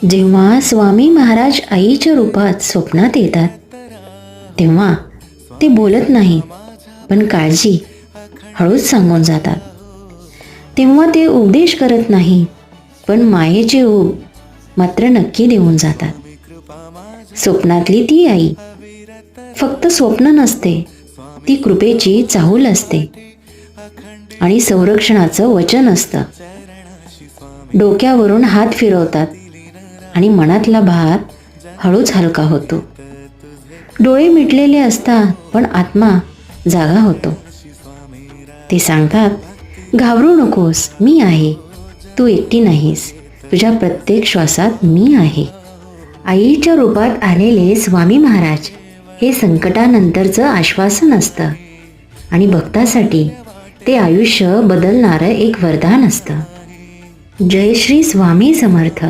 जेव्हा स्वामी महाराज आईच्या रूपात स्वप्नात येतात तेव्हा ते बोलत नाही पण काळजी हळूच सांगून जातात. तेव्हा ते उपदेश करत नाही पण मायेचे ओघ मात्र नक्की देऊन जातात. स्वप्नातली ती आई फक्त स्वप्न नसते ती कृपेची चाहूल असते आणि संरक्षणाचं वचन असतं. डोक्यावरून हात फिरवतात. आणि मनातला भार हळूच हलका होतो. डोळे मिटलेले असतात पण आत्मा जागा होतो. ते सांगतात घाबरू नकोस मी आहे. तू एकटी नाहीस. तुझ्या प्रत्येक श्वासात मी आहे. आईच्या रूपात आलेले स्वामी महाराज हे संकटानंतरचं आश्वासन असतं. आणि भक्तासाठी ते आयुष्य बदलणारं एक वरदान असतं. जय श्री स्वामी समर्थ.